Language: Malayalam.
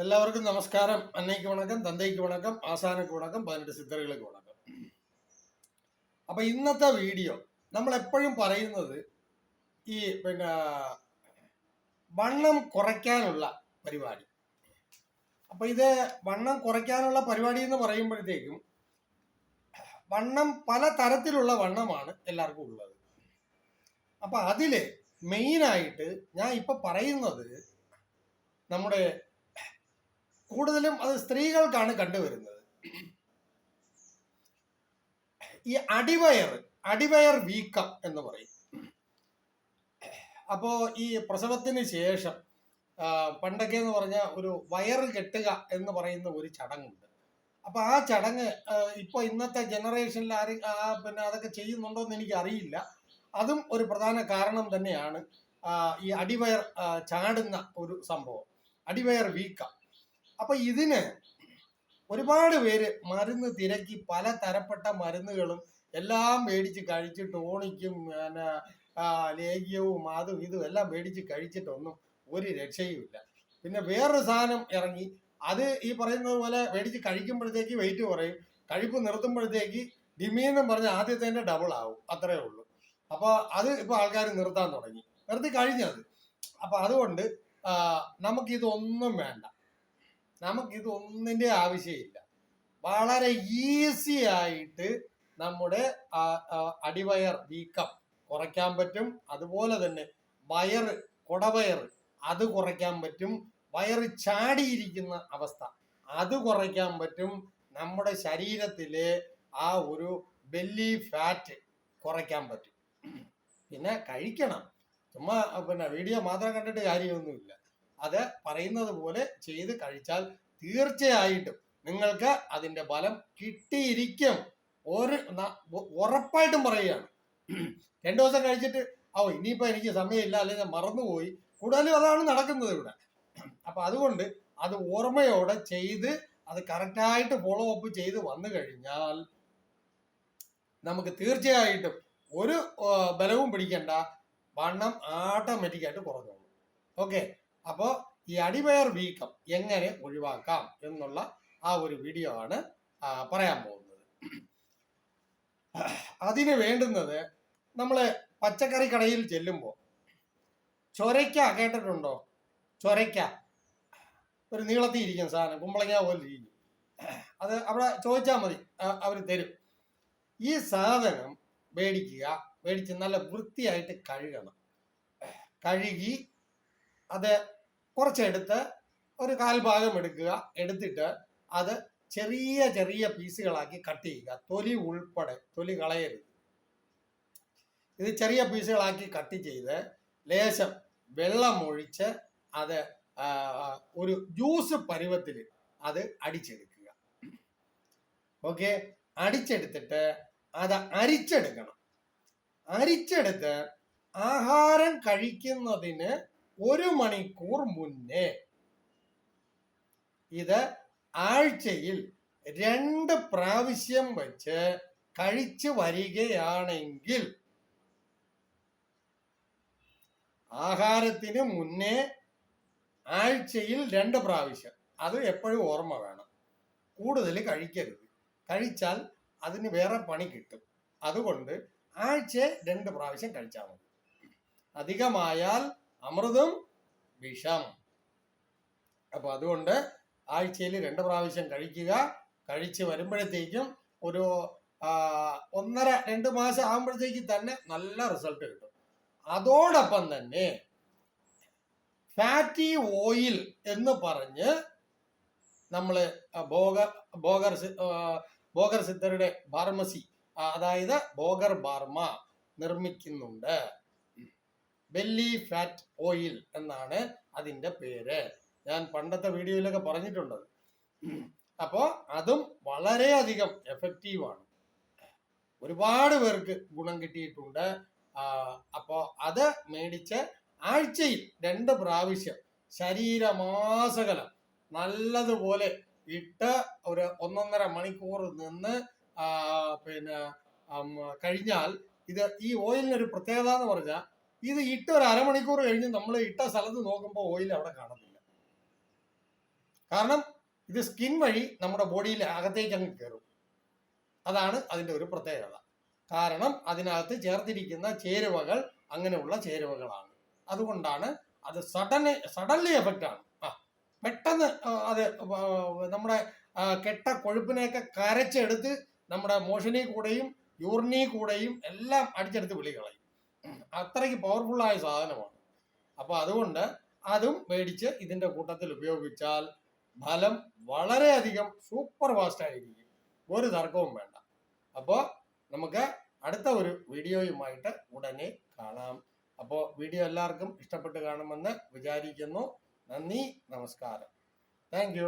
എല്ലാവർക്കും നമസ്കാരം. അന്നയ്ക്ക് വണക്കം തന്തയ്ക്ക് വണക്കം ആസാനക്ക് വണക്കം പതിനെട്ട് സിദ്ധറുകൾക്ക് വണക്കം. അപ്പൊ ഇന്നത്തെ വീഡിയോ നമ്മൾ എപ്പോഴും പറയുന്നത് ഈ പിന്നെ വണ്ണം കുറയ്ക്കാനുള്ള പരിപാടി. അപ്പൊ ഇത് വണ്ണം കുറയ്ക്കാനുള്ള പരിപാടി എന്ന് പറയുമ്പോഴത്തേക്കും വണ്ണം പല തരത്തിലുള്ള വണ്ണമാണ് എല്ലാവർക്കും ഉള്ളത്. അപ്പൊ അതിൽ മെയിനായിട്ട് ഞാൻ ഇപ്പൊ പറയുന്നത് നമ്മുടെ കൂടുതലും അത് സ്ത്രീകൾക്കാണ് കണ്ടുവരുന്നത്. ഈ അടിവയർ അടിവയർ വീക്കം എന്ന് പറയും. അപ്പോ ഈ പ്രസവത്തിന് ശേഷം പണ്ടൊക്കെ എന്ന് പറഞ്ഞ ഒരു വയറ് കെട്ടുക എന്ന് പറയുന്ന ഒരു ചടങ്ങുണ്ട്. അപ്പൊ ആ ചടങ്ങ് ഇപ്പൊ ഇന്നത്തെ ജനറേഷനിൽ ആര് പിന്നെ അതൊക്കെ ചെയ്യുന്നുണ്ടോ എന്ന് എനിക്ക് അറിയില്ല. അതും ഒരു പ്രധാന കാരണം തന്നെയാണ് ഈ അടിവയർ ചാടുന്ന ഒരു സംഭവം. അടിവയർ വീക്കം. അപ്പൊ ഇതിന് ഒരുപാട് പേര് മരുന്ന് തിരക്കി പല തരപ്പെട്ട മരുന്നുകളും എല്ലാം മേടിച്ച് കഴിച്ച് ടോണിക്കും പിന്നെ ലേഖ്യവും അതും ഇതും എല്ലാം മേടിച്ച് കഴിച്ചിട്ടൊന്നും ഒരു രക്ഷയുമില്ല. പിന്നെ വേറൊരു സാധനം ഇറങ്ങി. അത് ഈ പറയുന്നത് പോലെ മേടിച്ച് കഴിക്കുമ്പോഴത്തേക്ക് വെയിറ്റ് കുറയും. കഴിപ്പ് നിർത്തുമ്പോഴത്തേക്ക് ഡിമീന്നും പറഞ്ഞ ആദ്യത്തെ ഡബിൾ ആവും. അത്രേ ഉള്ളൂ. അപ്പോൾ അത് ഇപ്പൊ ആൾക്കാർ നിർത്താൻ തുടങ്ങി. നിർത്തി കഴിഞ്ഞത്. അപ്പോൾ അതുകൊണ്ട് നമുക്കിതൊന്നും വേണ്ട. നമുക്കിത് ഇതൊന്നിന്റെ ആവശ്യമില്ല. വളരെ ഈസി ആയിട്ട് നമ്മുടെ അടിവയർ വീക്കം കുറയ്ക്കാൻ പറ്റും. അതുപോലെ തന്നെ വയറ് കൊടവയറ് അത് കുറയ്ക്കാൻ പറ്റും. വയറ് ചാടിയിരിക്കുന്ന അവസ്ഥ അത് കുറയ്ക്കാൻ പറ്റും. നമ്മുടെ ശരീരത്തിലെ ആ ഒരു ബെല്ലി ഫാറ്റ് കുറയ്ക്കാൻ പറ്റും. പിന്നെ കഴിക്കണം. ചുമ്മാ പിന്നെ വീഡിയോ മാത്രം കണ്ടിട്ട് കാര്യമൊന്നുമില്ല. അത് പറയുന്നത് പോലെ ചെയ്ത് കഴിച്ചാൽ തീർച്ചയായിട്ടും നിങ്ങൾക്ക് അതിന്റെ ഫലം കിട്ടിയിരിക്കും. ഒരു ഉറപ്പായിട്ടും പറയുകയാണ്. രണ്ടു ദിവസം കഴിച്ചിട്ട് ഓ ഇനിയിപ്പോ എനിക്ക് സമയമില്ല അല്ലെങ്കിൽ മറന്നുപോയി. കൂടുതലും അതാണ് നടക്കുന്നത് ഇവിടെ. അപ്പൊ അതുകൊണ്ട് അത് ഓർമ്മയോടെ ചെയ്ത് അത് കറക്റ്റായിട്ട് ഫോളോ അപ്പ് ചെയ്ത് വന്നു കഴിഞ്ഞാൽ നമുക്ക് തീർച്ചയായിട്ടും ഒരു ബലവും പിടിക്കണ്ട. വണ്ണം ഓട്ടോമാറ്റിക് ആയിട്ട് കുറഞ്ഞോളൂ. ഓക്കെ അപ്പോൾ ഈ അടിവയർ വീക്കം എങ്ങനെ ഒഴിവാക്കാം എന്നുള്ള ആ ഒരു വീഡിയോ ആണ് പറയാൻ പോകുന്നത്. അതിന് വേണ്ടുന്നത് നമ്മൾ പച്ചക്കറി കടയിൽ ചെല്ലുമ്പോൾ ചൊരയ്ക്ക കേട്ടിട്ടുണ്ടോ? ചൊരയ്ക്ക. ഒരു നീളത്തിൽ ഇരിക്കുന്ന സാധനം കുമ്പളങ്ങ പോലെ ഇരിക്കും. അത് അവിടെ ചോദിച്ചാൽ മതി അവർ തരും. ഈ സാധനം മേടിക്കുക മേടിച്ച് നല്ല വൃത്തിയായിട്ട് കഴുകണം. കഴുകി അത് കുറച്ചെടുത്ത് ഒരു കാൽഭാഗം എടുക്കുക. എടുത്തിട്ട് അത് ചെറിയ ചെറിയ പീസുകളാക്കി കട്ട് ചെയ്യുക. തൊലി ഉൾപ്പെടെ തൊലി കളയരുത്. ഇത് ചെറിയ പീസുകളാക്കി കട്ട് ചെയ്ത് ലേശം വെള്ളം ഒഴിച്ച് അത് ഒരു ജ്യൂസ് പരുവത്തിൽ അത് അടിച്ചെടുക്കുക. ഓക്കെ? അടിച്ചെടുത്തിട്ട് അത് അരിച്ചെടുക്കണം. അരിച്ചെടുത്ത് ആഹാരം കഴിക്കുന്നതിന് ഒരു മണിക്കൂർ മുന്നേ ഇത് ആഴ്ചയിൽ രണ്ട് പ്രാവശ്യം വെച്ച് കഴിച്ചു വരികയാണെങ്കിൽ ആഹാരത്തിന് മുന്നേ ആഴ്ചയിൽ രണ്ട് പ്രാവശ്യം. അത് എപ്പോഴും ഓർമ്മ വേണം. കൂടുതൽ കഴിക്കരുത്. കഴിച്ചാൽ അതിന് വേറെ പണി കിട്ടും. അതുകൊണ്ട് ആഴ്ച രണ്ട് പ്രാവശ്യം കഴിച്ചാൽ മതി. അധികമായാൽ അമൃതും വിഷം. അപ്പൊ അതുകൊണ്ട് ആഴ്ചയിൽ രണ്ട് പ്രാവശ്യം കഴിക്കുക. കഴിച്ച് വരുമ്പോഴത്തേക്കും ഒരു ഒന്നര രണ്ട് മാസം ആകുമ്പോഴത്തേക്ക് തന്നെ നല്ല റിസൾട്ട് കിട്ടും. അതോടൊപ്പം തന്നെ ഫാറ്റി ഓയിൽ എന്ന് പറഞ്ഞ് നമ്മൾ ഭോഗ ഭോഗർ ഭോഗർ സിദ്ധരുടെ ഫാർമസി അതായത് ബോഗർ ബാർമ നിർമ്മിക്കുന്നുണ്ട്. ബെല്ലി ഫാറ്റ് ഓയിൽ എന്നാണ് അതിന്റെ പേര്. ഞാൻ പണ്ടത്തെ വീഡിയോയിലൊക്കെ പറഞ്ഞിട്ടുണ്ടത് അപ്പോൾ അതും വളരെയധികം എഫക്റ്റീവാണ് ഒരുപാട് പേർക്ക് ഗുണം കിട്ടിയിട്ടുണ്ട്. അപ്പോൾ അത് മേടിച്ച് ആഴ്ചയിൽ രണ്ട് പ്രാവശ്യം ശരീരമാസകലം നല്ലതുപോലെ ഇട്ട് ഒരു ഒന്നൊന്നര മണിക്കൂർ നിന്ന് പിന്നെ കഴിഞ്ഞാൽ ഇത് ഈ ഓയിലിനൊരു പ്രത്യേകത എന്ന് പറഞ്ഞാൽ ഇത് ഇട്ട് ഒരു അരമണിക്കൂർ കഴിഞ്ഞ് നമ്മൾ ഇട്ട സ്ഥലത്ത് നോക്കുമ്പോൾ ഓയിൽ അവിടെ കാണുന്നില്ല കാരണം ഇത് സ്കിൻ വഴി നമ്മുടെ ബോഡിയിൽ അകത്തേക്ക് അങ്ങ് കയറും അതാണ് അതിന്റെ ഒരു പ്രത്യേകത. കാരണം അതിനകത്ത് ചേർത്തിരിക്കുന്ന ചേരുവകൾ അങ്ങനെയുള്ള ചേരുവകളാണ്. അതുകൊണ്ടാണ് അത് സഡൻ സഡൻലി എഫക്റ്റ് ആണ്. ആ പെട്ടെന്ന് അത് നമ്മുടെ കെട്ട കൊഴുപ്പിനെയൊക്കെ കരച്ചെടുത്ത് നമ്മുടെ മോഷനിൽ കൂടെയും യൂറിനിൽ കൂടെയും എല്ലാം അടിച്ചെടുത്ത് വെളി അത്രയ്ക്ക് ആയ സാധനമാണ്. അപ്പോൾ അതുകൊണ്ട് അതും മേടിച്ച് ഇതിന്റെ കൂട്ടത്തിൽ ഉപയോഗിച്ചാൽ ഫലം വളരെയധികം സൂപ്പർ ഫാസ്റ്റ് ആയിരിക്കും. ഒരു തർക്കവും വേണ്ട. അപ്പോൾ നമുക്ക് അടുത്ത ഒരു വീഡിയോയുമായിട്ട് ഉടനെ കാണാം. അപ്പോൾ വീഡിയോ എല്ലാവർക്കും ഇഷ്ടപ്പെട്ട് കാണുമെന്ന് വിചാരിക്കുന്നു. നന്ദി നമസ്കാരം. താങ്ക്